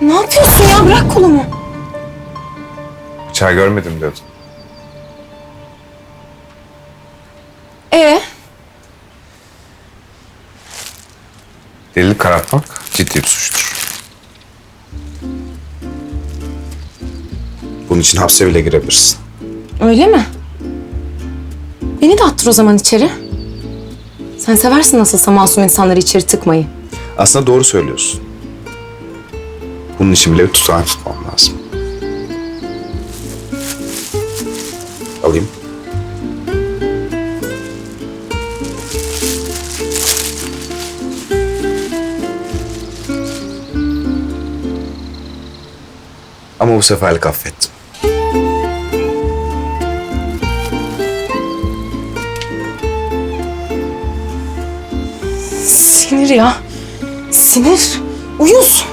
Ya bırak kolumu. Bıçağı görmedim diyordun. Ee, Delilik karartmak ciddi bir suçtur. Bunun için hapse bile girebilirsin. öyle mi? Beni de attır o zaman içeri. Sen seversin nasılsa masum insanları içeri tıkmayı. Aslında doğru söylüyorsun. Bunun için bile bir tutanak tutmam lazım. Alayım. Ama bu seferlik affettim. Sinir ya. Sinir. Uyuz.